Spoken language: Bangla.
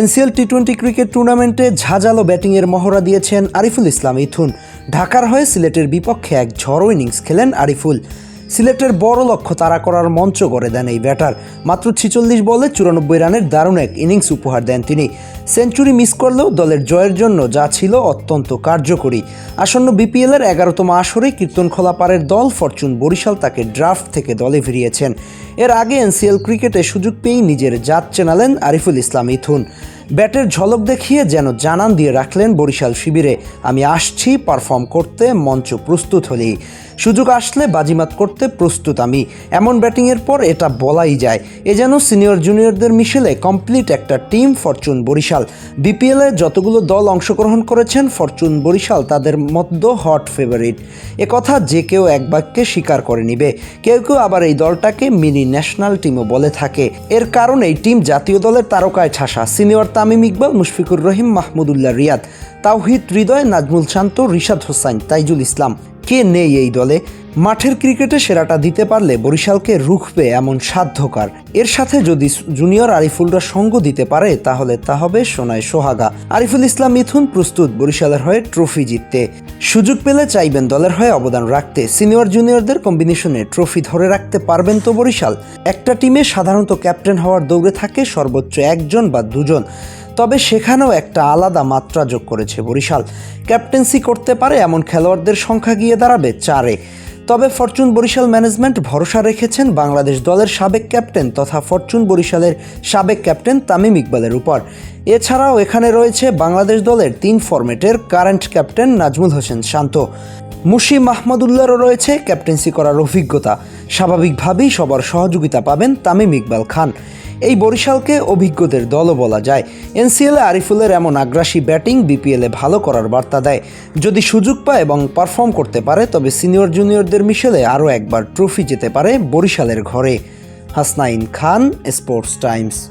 এনসিএল টি টোয়েন্টি ক্রিকেট টুর্নামেন্টে ঝাঁঝালো ব্যাটিংয়ের মহড়া দিয়েছেন আরিফুল ইসলাম ইথুন। ঢাকার হয়ে সিলেটের বিপক্ষে এক ঝড়ো ইনিংস খেলেন আরিফুল। সিলেটের বড় লক্ষ্য তারা করার মঞ্চ করে দেন এই ব্যাটার। মাত্র ছিচল্লিশ বলে চুরানব্বই রানের দারুণ এক ইনিংস উপহার দেন তিনি। সেঞ্চুরি মিস করলেও দলের জয়ের জন্য যা ছিল অত্যন্ত কার্যকরী। আসন্ন বিপিএলের এগারোতম আসরে কীর্তনখোলা পাড়ের দল ফরচুন বরিশাল তাকে ড্রাফট থেকে দলে ফিরিয়েছেন। এর আগে এনসিএল ক্রিকেটে সুযোগ পেয়েই নিজের জাত চেনালেন আরিফুল ইসলাম ইথুন। ব্যাটের ঝলক দেখিয়ে যেন জানান দিয়ে রাখলেন বরিশাল শিবিরে, আমি আসছি, পারফর্ম করতে মঞ্চ প্রস্তুত হলেই সুযোগ আসলে বাজিমাত করতে প্রস্তুত আমি। এমন ব্যাটিংয়ের পর এটা বলাই যায়। এ যেন সিনিয়র জুনিয়রদের মিশেলে কমপ্লিট একটা টিম ফরচুন বরিশাল। বিপিএলে যতগুলো দল অংশগ্রহণ করেছেন, ফরচুন বরিশাল তাদের মধ্য হট ফেভারিট কথা যে কেউ এক বাক্যে স্বীকার করে নিবে। কেউ কেউ আবার এই দলটাকে মিনি ন্যাশনাল টিমও বলে থাকে। এর কারণ এই টিম জাতীয় দলের তারকায় ছাসা সিনিয়র তামিম ইকবাল, মুশফিকুর রহিম, মাহমুদুল্লাহ রিয়াদ, তাওহিদ হৃদয়, নাজমুল শান্ত, রিশাদ হোসাইন, তাইজুল ইসলাম। কে নেই এই দলে? মাঠের ক্রিকেটে সেরাটা দিতে পারলে বরিশালকে রুখবে এমন সাধ্যকার। এর সাথে যদি জুনিয়র আরিফুলরা সঙ্গ দিতে পারে, তাহলে তা হবে সোনায় সোহাগা। আরিফুল ইসলাম মিথুন প্রস্তুত বরিশালের হয়ে ট্রফি জিততে। সুযোগ পেলে চাইবেন দলের হয়ে অবদান রাখতে। সিনিয়র জুনিয়রদের কম্বিনেশনে ট্রফি ধরে রাখতে পারবেন তো বরিশাল। একটা টিমে সাধারণত ক্যাপ্টেন হওয়ার দৌড়ে থাকে সর্বোচ্চ একজন বা দুজন। তবে সেখানেও একটা আলাদা মাত্রা যোগ করেছে বরিশাল। ক্যাপ্টেন্সি করতে পারে এমন খেলোয়াড়দের সংখ্যা গিয়ে দাঁড়াবে চারে। তবে ফরচুন বরিশাল ম্যানেজমেন্ট ভরসা রেখেছেন বাংলাদেশ দলের সাবেক ক্যাপ্টেন তথা ফরচুন বরিশালের সাবেক ক্যাপ্টেন তামিম ইকবালের উপর। এছাড়াও এখানে রয়েছে বাংলাদেশ দলের তিন ফরম্যাটের কারেন্ট ক্যাপ্টেন নাজমুল হোসেন শান্ত। মুশি মাহমুদুল্লাহরও রয়েছে ক্যাপ্টেন্সি করার অভিজ্ঞতা। স্বাভাবিকভাবেই সবার সহযোগিতা পাবেন তামিম ইকবাল খান। এই বরিশালকে অভিজ্ঞদের দলও বলা যায়। এনসিএলে আরিফুলের এমন আগ্রাসী ব্যাটিং বিপিএলে ভালো করার বার্তা দেয়। যদি সুযোগ পায় এবং পারফর্ম করতে পারে, তবে সিনিয়র জুনিয়রদের মিশেলে আরও একবার ট্রফি যেতে পারে বরিশালের ঘরে। Hasnain Khan, Sports Times.